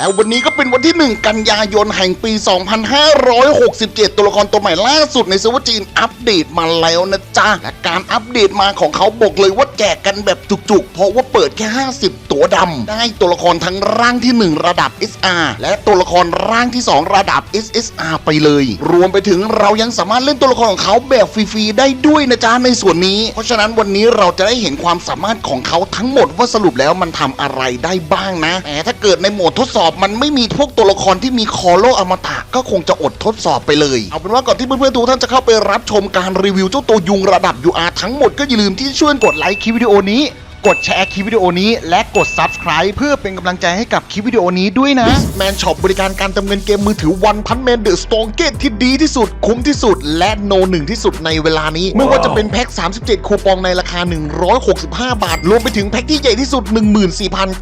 แล้ววันนี้ก็เป็นวันที่ 1 กันยายนแห่งปี 2567 ตัวละครตัวใหม่ล่าสุดในเซิร์ฟเวอร์จีนอัปเดตมาแล้วนะจ๊ะ และการอัปเดตมาของเขาบอกเลยว่าแจกกันแบบจุกๆ เพราะว่าเปิดแค่ 50 ตัวดำ ได้ตัวละครทั้งร่างที่ 1 ระดับ SR และตัวละครร่างที่ 2 ระดับ SSR ไปเลย รวมไปถึงเรายังสามารถเล่นตัวละครของเขาแบบฟรีๆได้ด้วยนะจ๊ะในส่วนนี้ เพราะฉะนั้นวันนี้เราจะได้เห็นความสามารถของเขาทั้งหมดว่าสรุปแล้วมันทำอะไรได้บ้างนะแต่ถ้าเกิดในโหมดทดสอบมันไม่มีพวกตัวละครที่มีคอโลอมตะก็คงจะอดทดสอบไปเลย เอาเป็นว่าก่อนที่เพื่อนๆทุกท่านจะเข้าไปรับชมการรีวิวเจ้าตัวยุงระดับ UR ทั้งหมดก็อย่าลืมที่ช่วยกดไลค์คลิปวิดีโอนี้ กดแชร์คลิปวิดีโอนี้ และกด Subscribe เพื่อเป็นกำลังใจให้กับคลิปวิดีโอนี้ด้วยนะแมนช็อปบริการการเติมเงินเกมมือถือวันพันแมนเดอะสตองเกตที่ดีที่สุด คุ้มที่สุด และโนหนึ่งที่สุดในเวลานี้ ไม่ว่าจะเป็นแพ็ค 37 คูปองในราคา 165 บาท รวมไปถึงแพ็คที่ใหญ่ที่สุด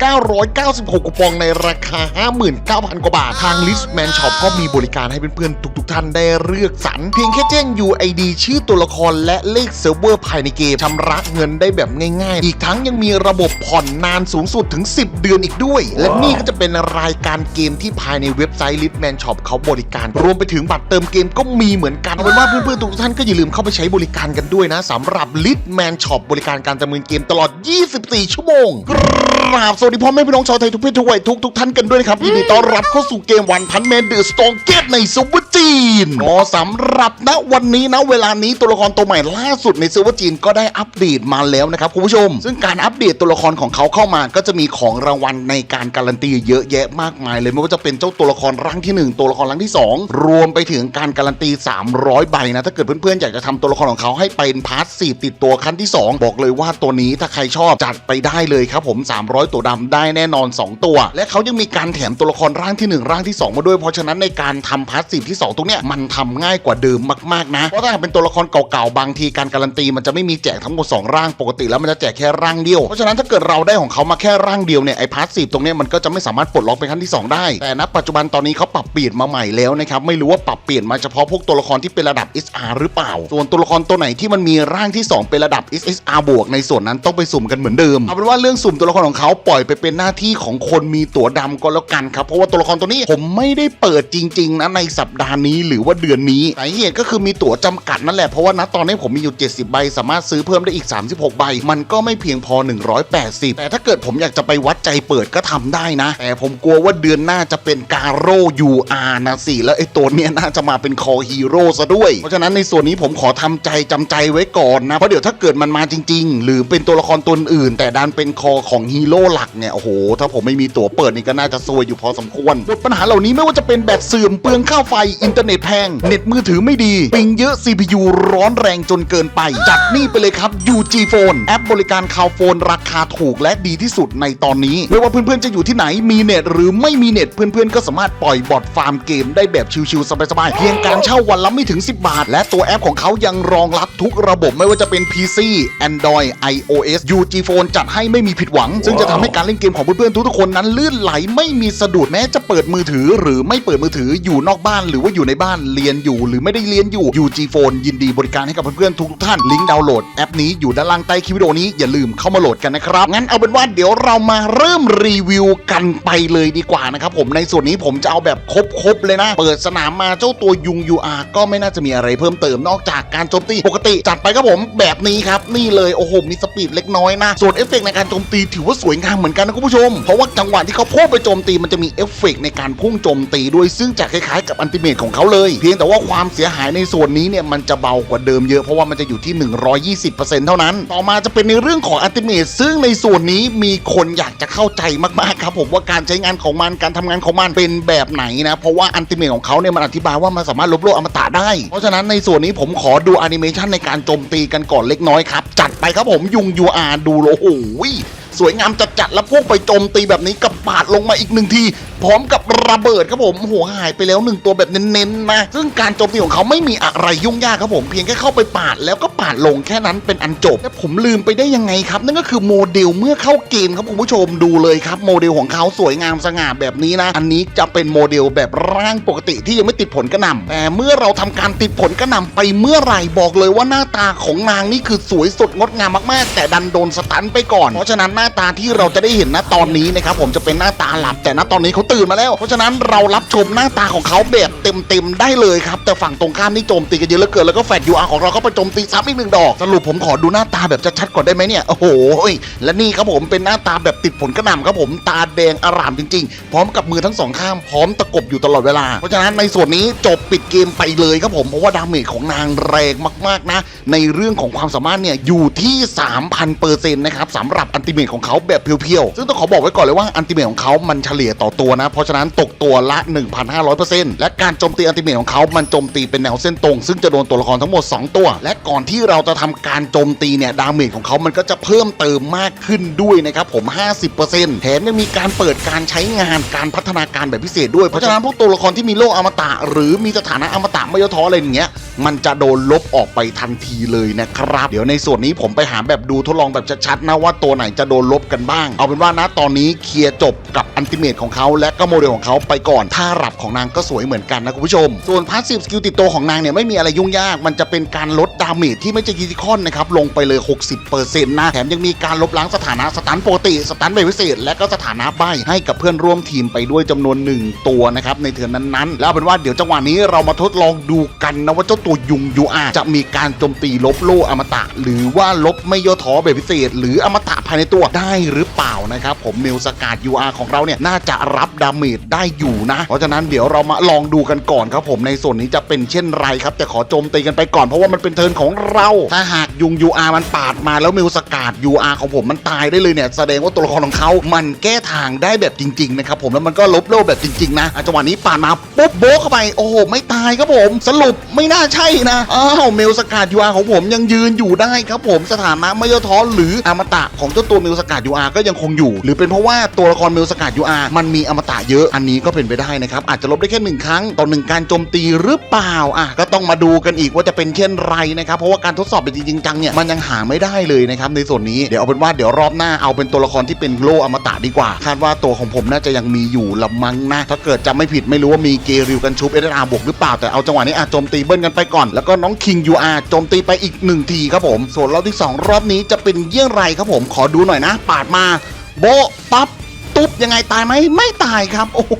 14,996 คูปองในราคา 59,000 กว่าบาท ทาง List Man Shop ก็มีบริการให้เพื่อนๆทุกๆ ท่านได้เลือกสรรเพียงแค่แจ้ง UID ชื่อตัวละครและเลขเซิร์ฟเวอร์ภายในเกมชำระเงินได้แบบง่ายๆ อีกทั้งยังมีระบบผ่อนนานสูงสุดถึง 10 เดือนอีกด้วย และนี่ก็จะเป็นรายการเกมที่ภายในเว็บไซต์ List Man Shop เขาบริการ รวมไปถึงบัตรเติมเกมก็มีเหมือนกันเอาเป็นว่าเพื่อนๆทุกท่านก็อย่าลืมเข้าไปใช้บริการกันด้วยนะสำหรับ List Man Shop บริการการดำเนินเกมตลอด 24 ชั่วโมงกราบสวัสดีพ่อแม่พี่น้องชาวไทยทุกเพศทุกวัยทุกทุกท่านกันด้วยนะครับยินดีต้อนรับเข้าสู่เกมวันพันแมนเดอะสตองเกตในเซิร์ฟเวอร์จีนก็สำหรับณวันนี้นะเวลานี้ตัวละครตัวใหม่ล่าสุดในเซิร์ฟเวอร์จีนก็ได้อัปเดตมาแล้วนะครับคุณผู้ชม ซึ่งการอัปเดตตัวละครของเขาเข้ามาก็จะมีของรางวัลในการการันตีเยอะแยะมากมายเลยไม่ว่าจะเป็นเจ้าตัวละครร่างที่หนึ่งตัวละครร่างที่สองรวมไปถึงการการันตี 300 ใบนะ ถ้าเกิดเพื่อนๆ อยากจะทำตัวละครของเขาให้เป็นพาร์ทสีติดตัวขั้นที่ 2 บอกเลยว่าตัวนี้ถ้าใครชอบจัดไปได้เลยครับผม 300 ตัวดำได้แน่นอน 2 ตัว และเขายังมีการแถมตัวละครร่างที่ 1 ร่างที่ 2 มาด้วยเพราะฉะนั้นในการทำพาร์ทสีที่ 2 ตรงเนี้ยมันทำง่ายกว่าเดิมมากๆนะเพราะถ้าเป็นตัวละครเก่าๆบางทีการการันตีมันจะไม่มีแจกทั้งหมด2ร่างปกติแล้วมันจะแจกแค่ร่างเดียว เพราะฉะนั้นถ้าเกิดเราได้ของเขามาแค่ร่างเดียวเนี่ยไอ้พาร์ทสีตรงนี้มันก็จะไม่สามารถปลดล็อกเป็นขั้นที่ 2 ได้ แต่ณปัจจุบันตอนนี้เขาปรับเปลี่ยนมาใหม่แล้วนะครับไม่รู้ว่าปรับเปลี่ยนมาเฉพาะพวกตัวละครที่เป็นระดับ SR หรือเปล่า ส่วนตัวละครตัวไหนที่มันมีร่างที่ 2 เป็นระดับ SSR บวกในส่วนนั้นต้องไปสุ่มกันเหมือนเดิมเอาเป็นว่าเรื่องสุ่มตัวละครของเขาปล่อยไปเป็นหน้าที่ของคนมีตั๋วดำก็แล้วกันครับเพราะว่าตัวละครตัวนี้ผมไม่ได้เปิดจริงๆนะในสัปดาห์นี้หรือว่าเดือนนี้สาเหตุก็คือมีตั๋วจำกัดนั่นแหละเพราะว่าณตอนนี้ผมมีอยู่ 70 ใบ สามารถซื้อเพิ่มได้อีก 36 ใบ มันก็ไม่เพียงพอ180 แต่ถ้าเกิดผมอยากจะไปวัดใจเปิดก็ทำได้นะ แต่ผมกลัวว่าเดือนหน้าจะเป็นการโร่ UR นะสิ แล้วไอ้ตัวเนี้ยน่าจะมาเป็นคอฮีโร่ซะด้วย เพราะฉะนั้นในส่วนนี้ผมขอทำใจจำใจไว้ก่อนนะ เพราะเดี๋ยวถ้าเกิดมันมาจริง ๆ หรือเป็นตัวละครตัวอื่น แต่ดันเป็นคอของฮีโร่หลักเนี่ยโอ้โห ถ้าผมไม่มีตั๋วเปิดนี่ก็น่าจะซวยอยู่พอสมควรหมดปัญหาเหล่านี้ไม่ว่าจะเป็นแบตเสื่อมเปลืองค่าไฟอินเทอร์เน็ตแพงเน็ตมือถือไม่ดีปิงเยอะ CPU ร้อนแรงจนเกินไป จัดนี่ไปเลยครับ UG Phone แอปบริการข่าวโฟนราคาถูกและดีที่สุดในตอนนี้ ไม่ว่าเพื่อนๆจะอยู่ที่ไหนมีเน็ตหรือไม่มีเน็ตเพื่อนๆก็สามารถปล่อยบอทฟาร์มเกมได้แบบชิวๆสบายๆเพียงการเช่าวันละไม่ถึง 10 บาท และตัวแอปของเขายังรองรับทุกระบบไม่ว่าจะเป็น PC Android iOS UG Phone จัดให้ไม่มีผิดหวัง ซึ่งจะทำให้การเล่นเกมของเพื่อนๆทุกๆคนนั้นลื่นไหลไม่มีสะดุดแม้จะเปิดมือถือ หรือไม่เปิดมือถืออยู่นอกบ้าน หรือว่าอยู่ในบ้านเรียนอยู่ หรือไม่ได้เรียนอยู่ UG Phone ยินดีบริการให้กับเพื่อนๆทุกท่านลิงก์ดาวน์โหลดแอปนี้อยู่ด้านล่างใต้คลิปวิดีโอนี้อย่าลืมเข้ามาโหลดกันนะครับ งั้นเอาเป็นว่าเดี๋ยวเรามาเริ่มรีวิวกันไปเลยดีกว่านะครับผมในส่วนนี้ผมจะเอาแบบครบๆเลยนะ เปิดสนามมาเจ้าตัวยุง UR ก็ไม่น่าจะมีอะไรเพิ่มเติมนอกจากการโจมตีปกติ จัดไปครับผมแบบนี้ครับ นี่เลยโอ้โหมีสปีดเล็กน้อยนะ ส่วนเอฟเฟกต์ในการโจมตีถือว่าสวยงามเหมือนกันนะคุณผู้ชม เพราะว่าจังหวะที่เขาพุ่งไปโจมตีมันจะมีเอฟเฟกต์ในการพุ่งโจมตีด้วยซึ่งจะคล้ายๆกับอันติเมตของเขาเลย เพียงแต่ว่าความเสียหายในส่วนนี้เนี่ยมันจะเบากว่าเดิมเยอะเพราะว่ามันจะอยู่ที่ 120%เท่านั้น ต่อมาจะเป็นในเรื่องของอันติเมตซึ่งในส่วนนี้มีคนอยากจะเข้าใจมากๆครับผมว่าการใช้งานของมันการทำงานของมันเป็นแบบไหนนะ เพราะว่าอันติเมตของเขาเนี่ยมันอธิบายว่ามันสามารถลบโลกอมตะได้ เพราะฉะนั้นในส่วนนี้ผมขอดูแอนิเมชันในการโจมตีกันก่อนเล็กน้อยครับ จัดไปครับผมยุงยูอาดูโลโอ้โหสวยงามจัดๆแล้วพุ่งไปโจมตีแบบนี้กับปาดลงมาอีกหนึ่งที พร้อมกับ ระเบิดครับผมหัวหายไปแล้วหนึ่งตัวแบบเน้นๆนะซึ่งการโจมตีของเขาไม่มีอะไรยุ่งยากครับผมเพียงแค่เข้าไปปาดแล้วก็ปาดลงแค่นั้นเป็นอันจบและผมลืมไปได้ยังไงครับ นั่นก็คือโมเดลเมื่อเข้าเกมครับคุณผู้ชมดูเลยครับโมเดลของเขาสวยงามสง่าแบบนี้นะ อันนี้จะเป็นโมเดลแบบร่างปกติที่ยังไม่ติดผลกระหน่ำแต่เมื่อเราทำการติดผลกระหน่ำไปเมื่อไหร่บอกเลยว่าหน้าตาของนางนี่คือสวยสดงดงามมากๆ แต่ดันโดนสตันไปก่อน เพราะฉะนั้นหน้าตาที่เราจะได้เห็นณตอนนี้นะครับผมจะเป็นหน้าตาหลับแต่ณตอนนี้เขาตื่นมาแล้วเพราะฉะนั้นเรารับชมหน้าตาของเขาแบบเต็มๆได้เลยครับ แต่ฝั่งตรงข้ามนี่โจมตีกันเยอะเหลือเกินแล้วก็แฟดยูอาร์ของเราก็ไปโจมตีซ้ำอีกหนึ่งดอก สรุปผมขอดูหน้าตาแบบชัดๆก่อนได้ไหมเนี่ย โอ้โห และนี่ครับผมเป็นหน้าตาแบบติดผลกระหน่ำครับผมตาแดงอร่ามจริงๆ พร้อมกับมือทั้งสองข้างพร้อมตะกบอยู่ตลอดเวลา เพราะฉะนั้นในส่วนนี้จบปิดเกมไปเลยครับผมเพราะว่าดาเมจของนางแรงมากๆนะ ในเรื่องของความสามารถเนี่ยอยู่ที่ 3,000เปอร์เซ็นต์นะครับสำหรับอันติเมตของเขาแบบเพียวๆซึ่งต้องขอบอกไว้ก่อนเลยว่าอันติเมตของเขามันเฉลี่ยต่อตัวนะ เพราะฉะนั้นตกตัวละ 1,500%และการโจมตีอันติเมตของเขา มันโจมตีเป็นแนวเส้นตรง ซึ่งจะโดนตัวละครทั้งหมด 2 ตัว และก่อนที่เราจะทำการโจมตีเนี่ย ดาเมจของเขามันก็จะเพิ่มเติมมากขึ้นด้วยนะครับผม 50%แถมยังมีการเปิดการใช้งานการพัฒนาการแบบพิเศษด้วย เพราะฉะนั้นพวกตัวละครที่มีโลกอมตะ หรือมีสถานะอมตะไม่ย่อท้ออะไรอย่างเงี้ย มันจะโดนลบออกไปทันทีเลยนะครับ เดี๋ยวในส่วนนี้ผมไปหาแบบดูทดลองแบบชัดๆนะว่าตัวไหนจะโดนลบกันบ้าง เอาเป็นว่านะตอนนี้เคลียร์จบกับอันติเมตของเขาและก็โมเดลของเขาไปก่อนท่าหลับของนางก็สวยเหมือนกันนะคุณผู้ชม ส่วนพาสซีฟสกิลติดตัวของนางเนี่ยไม่มีอะไรยุ่งยาก มันจะเป็นการลดดาเมจที่ไม่ใช่คิติคอนนะครับลงไปเลย 60%นะแถมยังมีการลบล้างสถานะสตันปกติสตันแบบพิเศษ และก็สถานะใบให้กับเพื่อนร่วมทีมไปด้วยจำนวนหนึ่งตัวนะครับในเทือนนั้นๆ แล้วเอาเป็นว่าเดี๋ยวจังหวะนี้เรามาทดลองดูกันนะว่าเจ้าตัวยุงยูอาจะมีการโจมตีลบโลอมตะ หรือว่าลบไม่ย่อท้อแบบพิเศษ หรืออมตะภายในตัวได้หรือเปล่านะครับ ผมเมลสกาด UR ของเราเนี่ยน่าจะรับดาเมจได้อยู่นะ เพราะฉะนั้นเดี๋ยวเรามาลองดูกันก่อนครับผมในส่วนนี้จะเป็นเช่นไรครับ แต่ขอโจมตีกันไปก่อนเพราะว่ามันเป็นเทิร์นของเรา ถ้าหากยุง UR มันปาดมาแล้วเมลสกาด UR ของผมมันตายได้เลยเนี่ยแสดงว่าตัวละครของเขา มันแก้ทางได้แบบจริงๆนะครับผมแล้วมันก็ลบโลแบบจริงๆนะอะจังหวะนี้ปาดมาปุ๊บโบเข้าไปโอ้โหไม่ตายครับผม สรุปไม่น่าใช่ช่นะ อ้าวเมลสกาด UR ของผมยังยืนอยู่ได้ครับผมสถานะไม่ย่อท้อหรืออมตะของเจ้าตัวเมลสกาด UR ก็ยังคงอยู่ หรือเป็นเพราะว่าตัวละครเมลสกาด UR มันมีอมตะเยอะอันนี้ก็เป็นไปได้นะครับอาจจะลบได้แค่หนึ่งครั้งต่อหนึ่งการโจมตีหรือเปล่าอะก็ต้องมาดูกันอีกว่าจะเป็นเช่นไรนะครับเพราะว่าการทดสอบเป็นจริงจังเนี่ยมันยังหาไม่ได้เลยนะครับในส่วนนี้เดี๋ยวเอาเป็นว่าเดี๋ยวรอบหน้าเอาเป็นตัวละครที่เป็นโลอมตะดีกว่า คาดว่าตัวของผมน่าจะยังมีอยู่ละมั้งนะถ้าเกิดจำไม่ผิดไม่รู้ว่ามีเกริวกันชุบเอเดอาบวกหรือเปล่าแต่เอาจังหวะนี้อาจโจมตีเบิ้ลกันไปก่อน แล้วก็น้องคิงยูอาร์โจมตีไปอีกหนึ่งทีครับผม ส่วนรอบที่สองรอบนี้จะเป็นเยี่ยงไรครับผมขอดูหน่อยนะ ปาดมา โบปั๊บ ตุ๊บยังไงตายไหมไม่ตายครับ โอ้โห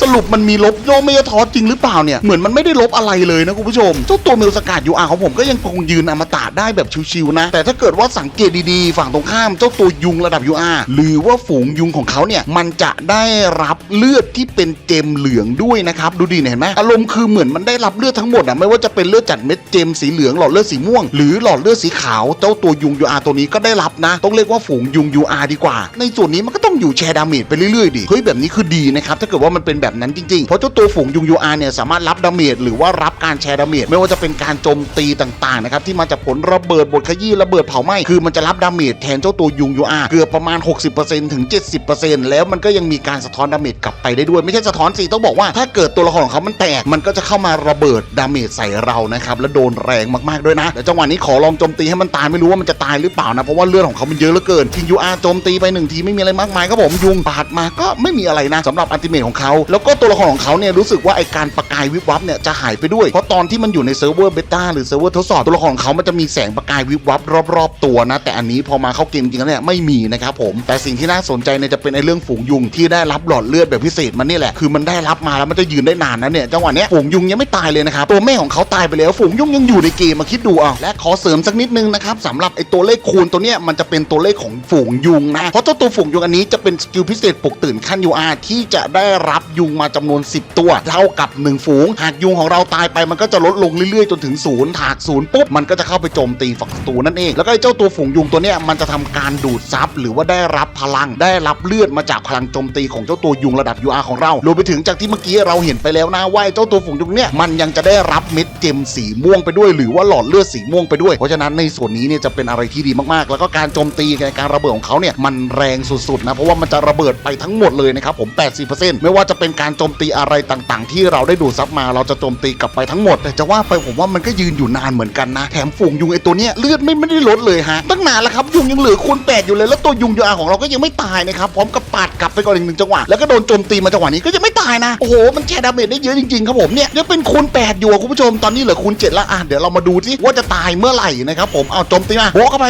สรุปมันมีลบโยไม่ยทอจริงหรือเปล่าเนี่ยเหมือนมันไม่ได้ลบอะไรเลยนะคุณผู้ชมเจ้าตัวเมลสกาดยูอาของผมก็ยังคงยืนอมตะได้แบบชิวๆนะ แต่ถ้าเกิดว่าสังเกตดีๆ ฝั่งตรงข้ามเจ้าตัวยุงระดับ UR หรือว่าฝูงยุงของเขาเนี่ยมันจะได้รับเลือดที่เป็นเจมเหลืองด้วยนะครับดูดีเนี่ยเห็นไหมอารมณ์คือเหมือนมันได้รับเลือดทั้งหมดอะไม่ว่าจะเป็นเลือดจัดเม็ดเจมสีเหลืองหลอดเลือดสีม่วงหรือหลอดเลือดสีขาวเจ้าตัวยุง UR ตัวนี้ก็ได้รับนะ ต้องเรียกว่าฝูงยุง UR ดีกว่า ในส่วนนี้มันก็ต้องอยู่แชร์ดาเมจไปเรื่อยๆดิเฮ้ยแบบนี้คือดีนะครับถ้าเกิดว่ามันเป็นแบบนั้นจริงๆ เพราะเจ้าตัวฝูงยุง UR เนี่ยสามารถรับดาเมจหรือว่ารับการแชร์ดาเมจไม่ว่าจะเป็นการโจมตีต่างๆนะครับที่มาจากผลระเบิดบทขยี้ระเบิดเผาไหม้คือมันจะรับดาเมจแทนเจ้าตัวยุง UR เกือบประมาณ 60%ถึง 70%แล้วมันก็ยังมีการสะท้อนดาเมจกลับไปได้ด้วย ไม่ใช่สะท้อนสิต้องบอกว่าถ้าเกิดตัวละครของเขามันแตกมันก็จะเข้ามาระเบิดดาเมจใส่เรานะครับและโดนแรงมากๆด้วยนะแต่จังหวะนี้ขอลองโจมตีให้มันตายไม่รู้ว่ามันจะตายหรือเปล่านะเพราะว่าเลือดของเขามันเยอะเหลือเกินคิง UR โจมตีไปหนึ่งทีไม่มีอะไรมากมายครับผมยุงปาดมาก็ไม่มีอะไรนะสำหรับอันติเมทของเขา แล้วก็ตัวละครของเขาเนี่ยรู้สึกว่าไอการประกายวิบวับเนี่ยจะหายไปด้วย เพราะตอนที่มันอยู่ในเซิร์ฟเวอร์เบต้าหรือเซิร์ฟเวอร์ทดสอบตัวละครของเขามันจะมีแสงประกายวิบวับรอบๆตัวนะ แต่อันนี้พอมาเข้าเกมจริงๆแล้วเนี่ยไม่มีนะครับผมแต่สิ่งที่น่าสนใจเนี่ยจะเป็นไอเรื่องฝูงยุงที่ได้รับหลอดเลือดแบบพิเศษมันนี่แหละคือมันได้รับมาแล้วมันจะยืนได้นานนะเนี่ยจังหวะเนี้ยฝูงยุงยังไม่ตายเลยนะครับตัวแม่ของเขาตายไปแล้วฝูงยุงยังอยู่ในเกมมาคิดดูเอาและขอเสริมสักนิดนึงนะครับสำหรับไอตัวเลขคูณตัวเนี้ยมันจะเป็นตัวเลขของฝูงยุงนะเพราะเจ้าตัวฝูงยุงอันนี้จะเป็นสกิลพิเศษปลุกตื่นขั้น UR ที่จะได้รับยุงมาจำนวน 10 ตัว เท่ากับ 1 ฝูง หากยุงของเราตายไปมันก็จะลดลงเรื่อยๆ จนถึงศูนย์หากศูนย์ปุ๊บ มันก็จะเข้าไปโจมตีฝั่งศัตรูนั่นเอง แล้วก็ไอ้เจ้าตัวฝูงยุงตัวเนี้ยมันจะทำการดูดซับหรือว่าได้รับพลังได้รับเลือดมาจากพลังโจมตีของเจ้าตัวยุงระดับ UR ของเรารวมไปถึงจากที่เมื่อกี้เราเห็นไปแล้วนะว่าไอ้เจ้าตัวฝูงยุงเนี่ยมันยังจะได้รับเม็ดเจมสีม่วงไปด้วย หรือว่าหลอดเลือดสีม่วงไปด้วยเพราะฉะนั้นในส่วนนี้เนี่ยจะเป็นอะไรที่ดีมากๆ แล้วก็การโจมตีในการระเบิดของเขาเนี่ยมันแรงสุดๆนะเพราะว่ามันจะระเบิดไปทั้งหมดเลยนะครับผม 80%ไม่ว่าจะเป็นการโจมตีอะไรต่างๆ ที่เราได้ดูซับมาเราจะโจมตีกลับไปทั้งหมด แต่จะว่าไปผมว่ามันก็ยืนอยู่นานเหมือนกันนะ แถมฝูงยุงไอตัวเนี้ยเลือดไม่ไม่ได้ลดเลยฮะตั้งนานแล้วครับยุงยังเหลือคูณ8อยู่เลยแล้วตัวยุงยูอาของเราก็ยังไม่ตายนะครับพร้อมกับปาดกลับไปก่อนอีกหนึ่งจังหวะแล้วก็โดนโจมตีมาจังหวะนี้ก็ยังไม่ตายนะโอ้โหมันแชร์ดาเมจได้เยอะจริงๆครับผมเนี่ยยังเป็นคูณ8อยู่คุณผู้ชมตอนนี้เหลือคูณ7แล้วอะเดี๋ยวเรามาดูที่ว่าจะตายเมื่อไหร่นะครับผมเอาโจมตีมาโบเข้าไป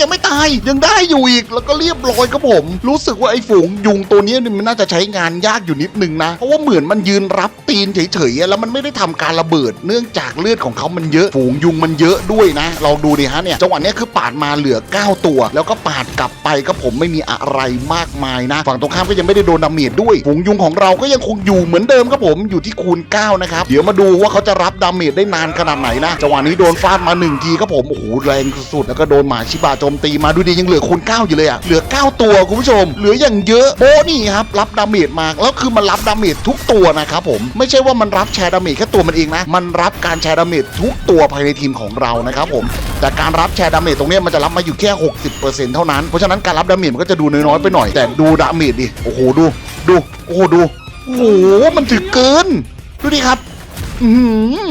ยังไม่ตายยังได้อยู่อีกแล้วก็เรียบร้อยครับผม รู้สึกว่าไอ้ฝูงยุงตัวนี้มันน่าจะใช้งานยากอยู่นิดนึงนะ เพราะว่าเหมือนมันยืนรับตีนเฉยๆแล้วมันไม่ได้ทำการระเบิด เนื่องจากเลือดของเขามันเยอะ ฝูงยุงมันเยอะด้วยนะ เราดูดิฮะเนี่ยจังหวะนี้คือปาดมาเหลือ 9 ตัว แล้วก็ปาดกลับไปก็ผมไม่มีอะไรมากมายนะ ฝั่งตรงข้ามก็ยังไม่ได้โดนดาเมจด้วย ฝูงยุงของเราก็ยังคงอยู่เหมือนเดิมครับผมอยู่ที่คูณ9นะครับเดี๋ยวมาดูว่าเขาจะรับดาเมจได้นานขนาดไหนนะจังหวะนี้โดนฟาดมาหนึ่งทีครับผมโอ้โหแรงสุดๆแล้วก็โดนหมาชิบะโจมตีมาดูดิยังเหลือคูณ9อยู่เลยอะเหลือ 9 ตัวคุณผู้ชมเหลืออย่างเยอะโบะนี่ครับรับดาเมจมาแล้วคือมันรับดาเมจทุกตัวนะครับผมไม่ใช่ว่ามันรับแชร์ดาเมจแค่ตัวมันเองนะ มันรับการแชร์ดาเมจทุกตัวภายในทีมของเรานะครับผมแต่การรับแชร์ดาเมจตรงนี้มันจะรับมาอยู่แค่ 60%เท่านั้นเพราะฉะนั้นการรับดาเมจมันก็จะดูน้อยๆไปหน่อยแต่ดูดาเมจดิโอ้โหดู ดูโอ้โหดูโอ้โหมันถึกเกินดูดิครับ อือหือ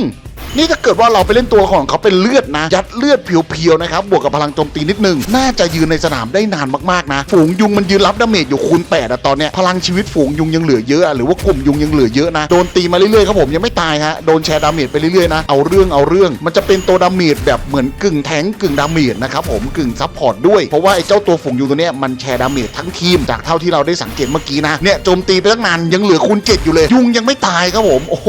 นี่ถ้าเกิดว่าเราไปเล่นตัวของเขาเป็นเลือดนะ ยัดเลือดเพียวๆนะครับบวกกับพลังโจมตีนิดนึง น่าจะยืนในสนามได้นานมากๆนะ ฝูงยุงมันยืนรับดาเมจอยู่คูณ8อะตอนเนี้ยพลังชีวิตฝูงยุงยังเหลือเยอะอะหรือว่ากลุ่มยุงยังเหลือเยอะนะโดนตีมาเรื่อยๆครับผมยังไม่ตายฮะโดนแชร์ดาเมจไปเรื่อยๆนะเอาเรื่องเอาเรื่อง มันจะเป็นตัวดาเมจแบบเหมือนกึ่งแทงกึ่งดาเมจนะครับผมกึ่งซับพอร์ตด้วยเพราะว่าไอ้เจ้าตัวฝูงยุงตัวเนี้ยมันแชร์ดาเมจทั้งทีมจากเท่าที่เราได้สังเกตเมื่อกี้นะเนี่ยโจมตีไปตั้งนานยังเหลือคูณ7อยู่เลย ยุงยังไม่ตายครับผมโอ้โห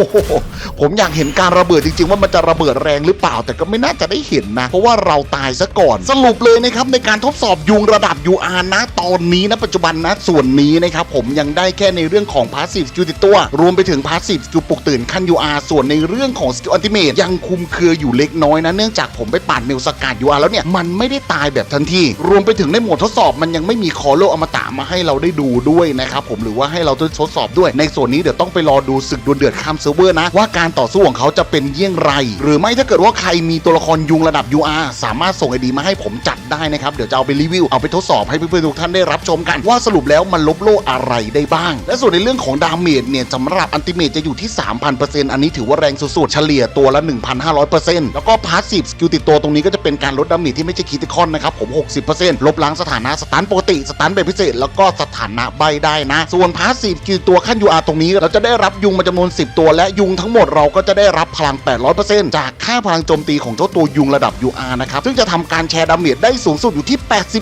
ผมอยากเห็นการระเบิดจริงๆว่ามันจะระเบิดแรงหรือเปล่า แต่ก็ไม่น่าจะได้เห็นนะ เพราะว่าเราตายซะก่อน สรุปเลยนะครับในการทดสอบยุงระดับ UR นะ ตอนนี้นะปัจจุบันนะส่วนนี้นะครับผมยังได้แค่ในเรื่องของ Passive Skill ติดตัว รวมไปถึง Passive Skill ปลุกตื่นขั้น UR ส่วนในเรื่องของ Skill Ultimate ยังคุมเครืออยู่เล็กน้อยนะเนื่องจากผมไปปาดเมลสกัด UR แล้วเนี่ยมันไม่ได้ตายแบบทันทีรวมไปถึงในโหมดทดสอบมันยังไม่มีคอโลอมตะมาให้เราได้ดูด้วยนะครับผมหรือว่าให้เราทดสอบด้วย ในส่วนนี้เดี๋ยวต้องไปรอดูศึกดวลเดือดข้ามเซิร์ฟเวอร์นะว่าการต่อสู้ของเขาจะเป็นเยี่ยงไรหรือไม่ถ้าเกิดว่าใครมีตัวละครยุงระดับ UR สามารถส่งไอดีมาให้ผมจัดได้นะครับ เดี๋ยวจะเอาไปรีวิว เอาไปทดสอบให้เพื่อนๆทุกท่านได้รับชมกันว่าสรุปแล้วมันลบโลอะไรได้บ้าง และส่วนในเรื่องของดาเมจเนี่ยสำหรับอันติเมจจะอยู่ที่ 3,000%อันนี้ถือว่าแรงสุดๆเฉลี่ยตัวละ 1,500%แล้วก็พาสซีฟสกิลติดตัวตรงนี้ก็จะเป็นการลดดาเมจที่ไม่ใช่คิติคอนนะครับผม 60%ลบล้างสถานะสตันปกติสตันแบบพิเศษ แล้วก็สถานะใบได้นะ ส่วนพาสซีฟสกิลตัวขั้น UR ตรงนี้เราจะได้รับยุงมาจำนวน 10 ตัวและยุงทั้งหมดเราก็จะได้รับพลัง 800จากค่าพลังโจมตีของเจ้าตัวยุงระดับ UR นะครับ ซึ่งจะทำการแชร์ดาเมจได้สูงสุดอยู่ที่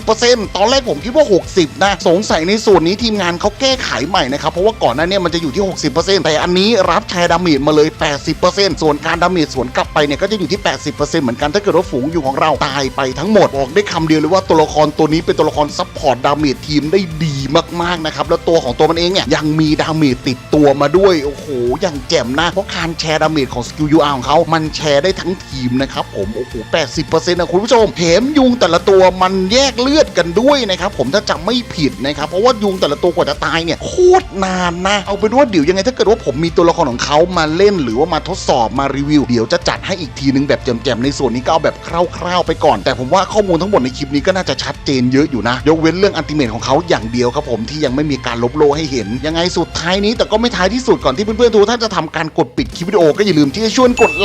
80%ตอนแรกผมคิดว่า 60 นะ สงสัยในส่วนนี้ทีมงานเขาแก้ไขใหม่นะครับ เพราะว่าก่อนหน้านี้มันจะอยู่ที่ 60%แต่อันนี้รับแชร์ดาเมจมาเลย 80%ส่วนการดาเมจสวนกลับไปเนี่ยก็จะอยู่ที่ 80%เหมือนกันถ้าเกิดว่าฝูงยุงของเราตายไปทั้งหมดบอกได้คำเดียวเลยว่าตัวละครตัวนี้เป็นตัวละครซัพพอร์ตดาเมจทีมได้ดีมากๆนะครับแล้วตัวของตัวมันเองเนี่ยยังมีดาเมจติดตัวมาด้วยโอ้โหอย่างแจ่มนะเพราะการแชร์ดาเมจของสกิล UR ของเขามันแชร์ได้ทั้งทีมนะครับผมโอ้โห80%นะคุณผู้ชมแถมยุงแต่ละตัวมันแยกเลือดกันด้วยนะครับผมถ้าจำไม่ผิดนะครับเพราะว่ายุงแต่ละตัวกว่าจะตายเนี่ยโคตรนานนะ เอาเป็นว่าเดี๋ยวยังไงถ้าเกิดว่าผมมีตัวละครของเขามาเล่นหรือว่ามาทดสอบมารีวิว เดี๋ยวจะจัดให้อีกทีนึงแบบแจ่มๆในส่วนนี้ก็เอาแบบคร่าวๆไปก่อน แต่ผมว่าข้อมูลทั้งหมดในคลิปนี้ก็น่าจะชัดเจนเยอะอยู่นะ ยกเว้นเรื่องอันติเมตของเขาอย่างเดียวครับผมที่ยังไม่มีการลบโลให้เห็น ยังไงสุดท้ายนี้แต่ก็ไม่ท้ายที่สุดก่อนที่เพื่อนๆทุกท่านจะทำการกดปิดคลิปวิดีโอก็อย่าลืมที่จะชวนกดไ